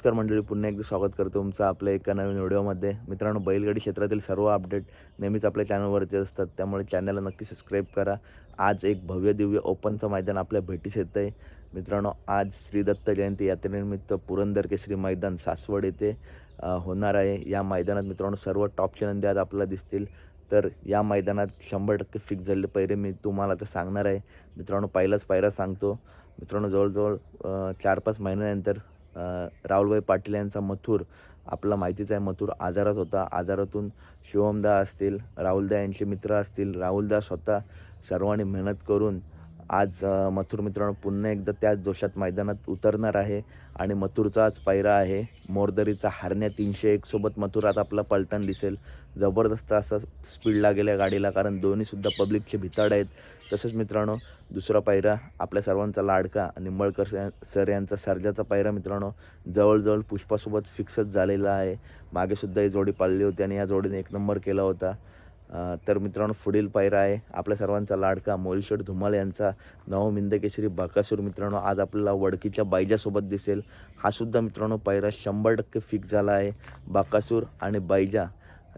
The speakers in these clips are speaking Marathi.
नमस्कार मंडळी पुन्हा एकदा स्वागत करतो तुमचं आपल्या एका नवीन व्हिडिओमध्ये. मित्रांनो बैलगाडी क्षेत्रातील सर्व अपडेट नेहमीच आपल्या चॅनलवरती असतात त्यामुळे चॅनलला नक्की सबस्क्राईब करा. आज एक भव्य दिव्य ओपनचं मैदान आपल्या भेटीस येतं आहे मित्रांनो आज श्री दत्त जयंती यात्रेनिमित्त पुरंदर केसरी मैदान सासवड येथे होणार आहे. या मैदानात मित्रांनो सर्व टॉपचे नंदी आज आपल्याला दिसतील तर या मैदानात शंभर टक्के फिक्स झालेले पैरे मी तुम्हाला तर सांगणार आहे. मित्रांनो पहिलाच पायरा सांगतो. मित्रांनो जवळजवळ चार पाच महिन्यानंतर राहुलभाई पाटील यांचा मथुर आपला माहितीच आहे मथुर आजारात होता. आजारातून शिवमदा असतील राहुलदा यांचे मित्र असतील राहुलदा स्वतः सर्वांनी मेहनत करून आज मथुर मित्रांनो पुन्हा एकदा त्याच जोशात मैदानात उतरणार आहे आणि मथुरचा आज पायरा आहे. मोरदरीचा हारण्या तीनशे एकसोबत मथुरात मथुर आज आपला पलटण दिसेल. जबरदस्त असा स्पीड लागेल या गाडीला कारण दोन्हीसुद्धा पब्लिकचे भिताड आहेत. तसंच मित्रांनो दुसरा पायरा आपल्या सर्वांचा लाडका निंबळकर सर- सर यांचा सर्जाचा पायरा मित्रांनो जवळजवळ पुष्पासोबत फिक्सच झालेला आहे. मागेसुद्धा ही जोडी पाळली होती आणि या जोडीने एक नंबर केला होता. तर मित्रांनो पुढील पायरा आहे आपल्या सर्वांचा लाडका मोलशेठ धुमाल यांचा. नवमिंद बाकासूर मित्रांनो आज आपल्याला वडकीच्या बायजासोबत दिसेल. हा सुद्धा मित्रांनो पायरा शंभर टक्के फिक्स झाला आहे. बाकासूर आणि बायजा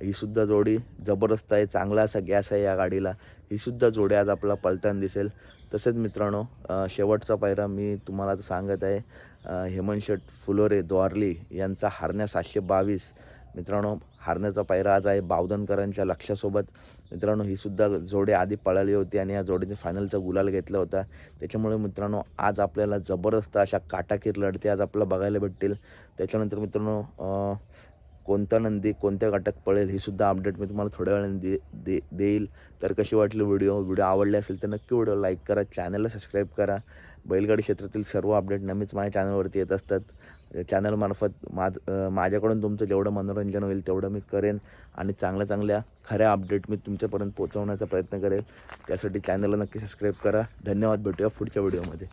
ही सुद्धा जोडी जबरदस्त आहे चांगला असा गॅस आहे या गाडीला. ही सुद्धा जोडी आज आपला पलताना दिसेल. तसेच मित्रांनो शेवटचा पायरा मी तुम्हाला सांगत आहे. हेमंत शेट फुलोरे द्वारली यांचा हारण्या सातशे बावीस. मित्रांनो हारण्याचा पायरा आज आहे बावधनकरांच्या लक्षासोबत मित्रांनो ही सुद्धा जोडी आधी पळाली होती आणि या जोडीने फायनलचा गुलाल घेतला होता. त्याच्यामुळे मित्रांनो आज आपल्याला जबरदस्त अशा काटाकीर लढती आज आपल्याला बघायला भेटतील. त्याच्यानंतर मित्रांनो कोणता नंदी कोणत्या गटात पळेल ही सुद्धा अपडेट मी तुम्हाला थोड्या वेळाने दे दे देईल. तर कशी वाटली व्हिडिओ व्हिडिओ आवडले असेल तर नक्की व्हिडिओ लाईक करा चॅनलला सबस्क्राईब करा. बैलगाडी क्षेत्रातील सर्व अपडेट नेहमीच माझ्या चॅनलवरती येत असतात. चॅनलमार्फत माझ माझ्याकडून तुमचं जेवढं मनोरंजन होईल तेवढं मी करेन आणि चांगल्या चांगल्या खऱ्या अपडेट मी तुमच्यापर्यंत पोहोचवण्याचा प्रयत्न करेन त्यासाठी चॅनलला नक्की सबस्क्राईब करा. धन्यवाद. भेटूया पुढच्या व्हिडिओमध्ये